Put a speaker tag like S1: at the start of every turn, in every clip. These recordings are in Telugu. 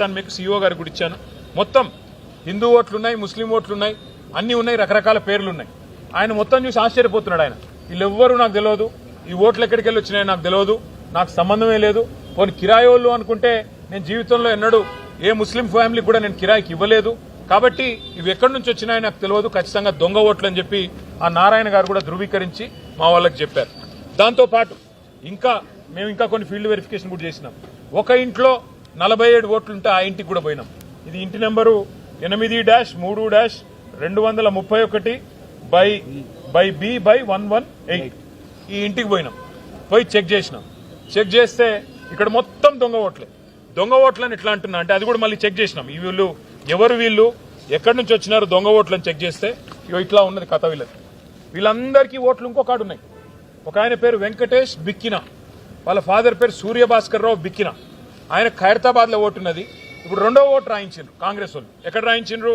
S1: దాన్ని మీకు సీఓ గారికి కూడా ఇచ్చాను. మొత్తం హిందూ ఓట్లు ఉన్నాయి ముస్లిం ఓట్లు ఉన్నాయి ఉన్నాయి రకరకాల పేర్లు ఉన్నాయి ఆయన మొత్తం చూసి ఆశ్చర్యపోతున్నాడు ఆయన. వీళ్ళెవ్వరూ నాకు తెలియదు ఈ ఓట్లు ఎక్కడికి వెళ్ళి వచ్చినాయో నాకు తెలియదు నాకు సంబంధమే లేదు. పోనీ కిరాయోళ్ళు అనుకుంటే నేను జీవితంలో ఎన్నడూ ఏ ముస్లిం ఫ్యామిలీకి కూడా నేను కిరాయికి ఇవ్వలేదు. కాబట్టి ఇవి ఎక్కడి నుంచి వచ్చినాయో నాకు తెలియదు ఖచ్చితంగా దొంగ ఓట్లు అని చెప్పి ఆ నారాయణ గారు కూడా ధృవీకరించి మా వాళ్ళకి చెప్పారు. దాంతో పాటు ఇంకా మేము ఇంకా కొన్ని ఫీల్డ్ వెరిఫికేషన్ కూడా చేసినాం. ఒక ఇంట్లో నలభై ఏడు ఓట్లు ఉంటే ఆ ఇంటికి కూడా పోయినాం. ఇది ఇంటి నెంబరు ఎనిమిది డాష్ మూడు డాష్ రెండు వందల ముప్పై ఒకటి by by B by one one eight. ఈ ఇంటికి పోయినాం. పోయి చెక్ చేసినాం. చెక్ చేస్తే ఇక్కడ మొత్తం దొంగ ఓట్లే. దొంగ ఓట్లని ఎట్లా అంటున్నా అంటే అది కూడా మళ్ళీ చెక్ చేసినాం. ఈ వీళ్ళు ఎవరు వీళ్ళు ఎక్కడి నుంచి వచ్చినారు దొంగ ఓట్లని చెక్ చేస్తే ఇగో ఇట్లా ఉన్నది కథ వీళ్ళది. వీళ్ళందరికీ ఓట్లు ఇంకొకటి ఉన్నాయి. ఒక ఆయన పేరు వెంకటేష్ బిక్కిన. వాళ్ళ ఫాదర్ పేరు సూర్యభాస్కర్ రావు బిక్కిన. ఆయన ఖైరతాబాద్లో ఓటున్నది ఇప్పుడు రెండో ఓటు రాయించిండ్రు కాంగ్రెస్ వాళ్ళు. ఎక్కడ రాయించిండ్రు?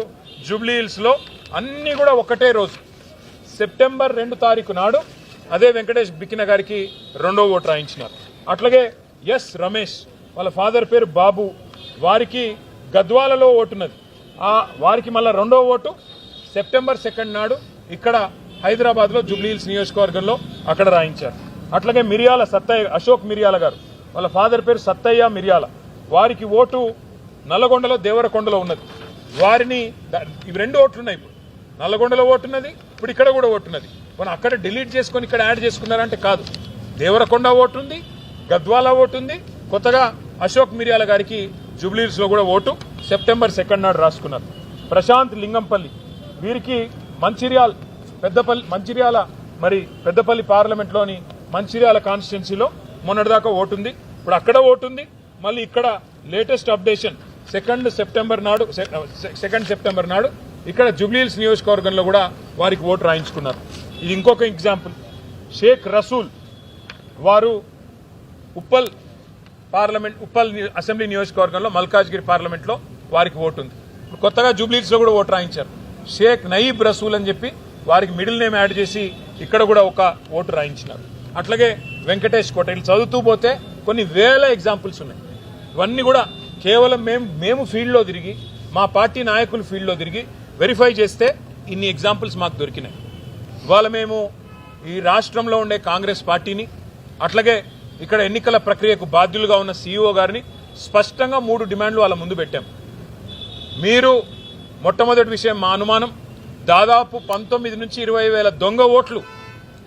S1: జూబ్లీ హిల్స్లో అన్నీ కూడా ఒకటే రోజు. సెప్టెంబర్ రెండు తారీఖు నాడు అదే వెంకటేష్ బిక్కిన గారికి రెండో ఓటు రాయించినారు. అట్లాగే ఎస్ రమేష్ వాళ్ళ ఫాదర్ పేరు బాబు వారికి గద్వాలలో ఓటున్నది ఆ వారికి మళ్ళీ రెండో ఓటు సెప్టెంబర్ సెకండ్ నాడు ఇక్కడ హైదరాబాద్లో జూబ్లీహిల్స్ నియోజకవర్గంలో అక్కడ రాయించారు. అట్లాగే మిరియాల సత్తయ్య అశోక్ మిరియాల గారు. వాళ్ళ ఫాదర్ పేరు సత్తయ్య మిరియాల. వారికి ఓటు నల్లగొండలో దేవరకొండలో ఉన్నది. వారిని ఇవి రెండు ఓట్లు ఉన్నాయి ఇప్పుడు. నల్లగొండలో ఓటున్నది ఇప్పుడు ఇక్కడ కూడా ఓటున్నది. మనం అక్కడ డిలీట్ చేసుకొని ఇక్కడ యాడ్ చేసుకున్నారంటే కాదు. దేవరకొండ ఓటు ఉంది గద్వాల ఓటు ఉంది కొత్తగా అశోక్ మిర్యాల గారికి జూబ్లీస్లో కూడా ఓటు సెప్టెంబర్ సెకండ్ నాడు రాసుకున్నారు. ప్రశాంత్ లింగంపల్లి వీరికి మంచిర్యాల్ పెద్దపల్లి మంచిర్యాల మరి పెద్దపల్లి పార్లమెంట్లోని మంచిర్యాల కాన్స్టిట్యున్సీలో మొన్నటిదాకా ఓటుంది. ఇప్పుడు అక్కడ ఓటుంది మళ్ళీ ఇక్కడ లేటెస్ట్ అప్డేషన్ సెకండ్ సెప్టెంబర్ నాడు సెకండ్ సెప్టెంబర్ uh, నాడు ఇక్కడ జూబ్లీహిల్స్ నియోజకవర్గంలో కూడా వారికి ఓటు రాయించుకున్నారు. ఇది ఇంకొక ఎగ్జాంపుల్ షేక్ రసూల్ వారు ఉప్పల్ పార్లమెంట్ ఉప్పల్ అసెంబ్లీ నియోజకవర్గంలో మల్కాజ్గిరి పార్లమెంట్లో వారికి ఓటు ఉంది. ఇప్పుడు కొత్తగా జూబ్లీస్లో కూడా ఓటు రాయించారు. షేక్ నయీబ్ రసూల్ అని చెప్పి వారికి మిడిల్ నేమ్ యాడ్ చేసి ఇక్కడ కూడా ఒక ఓటు రాయించినారు. అట్లాగే వెంకటేష్ కోట వీళ్ళు చదువుతూ పోతే కొన్ని వేల ఎగ్జాంపుల్స్ ఉన్నాయి. ఇవన్నీ కూడా కేవలం మేము మేము ఫీల్డ్లో తిరిగి మా పార్టీ నాయకులు ఫీల్డ్లో తిరిగి వెరిఫై చేస్తే ఇన్ని ఎగ్జాంపుల్స్ మాకు దొరికినాయి. ఇవాళ మేము ఈ రాష్ట్రంలో ఉండే కాంగ్రెస్ పార్టీని అట్లాగే ఇక్కడ ఎన్నికల ప్రక్రియకు బాధ్యులుగా ఉన్న సీఈఓ గారిని స్పష్టంగా మూడు డిమాండ్లు వాళ్ళ ముందు పెట్టాం. మీరు మొట్టమొదటి విషయం మా అనుమానం దాదాపు పంతొమ్మిది నుంచి ఇరవై వేల దొంగ ఓట్లు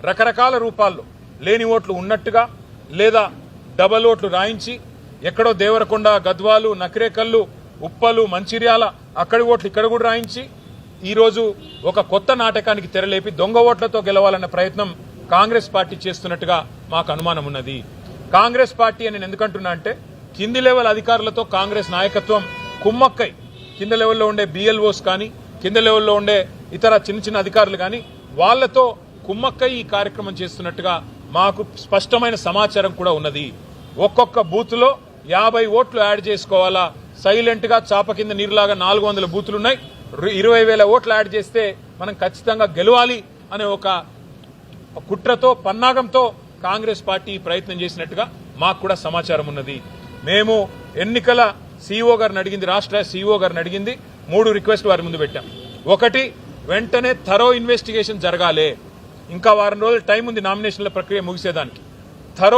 S1: రకరకాల రూపాల్లో లేని ఓట్లు ఉన్నట్టుగా లేదా డబల్ ఓట్లు రాయించి ఎక్కడో దేవరకొండ గద్వాలు నకిరేకల్లు ఉప్పలు మంచిర్యాల అక్కడి ఓట్లు ఇక్కడ కూడా రాయించి ఈరోజు ఒక కొత్త నాటకానికి తెరలేపి దొంగ ఓట్లతో గెలవాలన్న ప్రయత్నం కాంగ్రెస్ పార్టీ చేస్తున్నట్టుగా మాకు అనుమానం ఉన్నది. కాంగ్రెస్ పార్టీ అని నేను ఎందుకంటున్నా అంటే కింది లెవెల్ అధికారులతో కాంగ్రెస్ నాయకత్వం కుమ్మక్కై. కింద లెవెల్లో ఉండే బిఎల్ఓస్ కానీ కింద లెవెల్లో ఉండే ఇతర చిన్న చిన్న అధికారులు కానీ వాళ్ళతో కుమ్మక్కై ఈ కార్యక్రమం చేస్తున్నట్టుగా మాకు స్పష్టమైన సమాచారం కూడా ఉన్నది. ఒక్కొక్క బూత్లో యాభై ఓట్లు యాడ్ చేసుకోవాలా? సైలెంట్గా చాప కింద నీరులాగా నాలుగు వందల బూతులు ఉన్నాయి ఇరవై వేల ఓట్లు యాడ్ చేస్తే మనం ఖచ్చితంగా గెలవాలి అనే ఒక కుట్రతో పన్నాగంతో కాంగ్రెస్ పార్టీ ప్రయత్నం చేసినట్టుగా మాకు కూడా సమాచారం ఉన్నది. మేము ఎన్నికల సీఈఓ గారిని అడిగింది రాష్ట్ర సీఈఓ గారిని అడిగింది. మూడు రిక్వెస్ట్ వారి ముందు పెట్టాం. ఒకటి వెంటనే థరో ఇన్వెస్టిగేషన్ జరగాలి. ఇంకా వారం రోజులు టైం ఉంది నామినేషన్ల ప్రక్రియ ముగిసేదానికి. థరో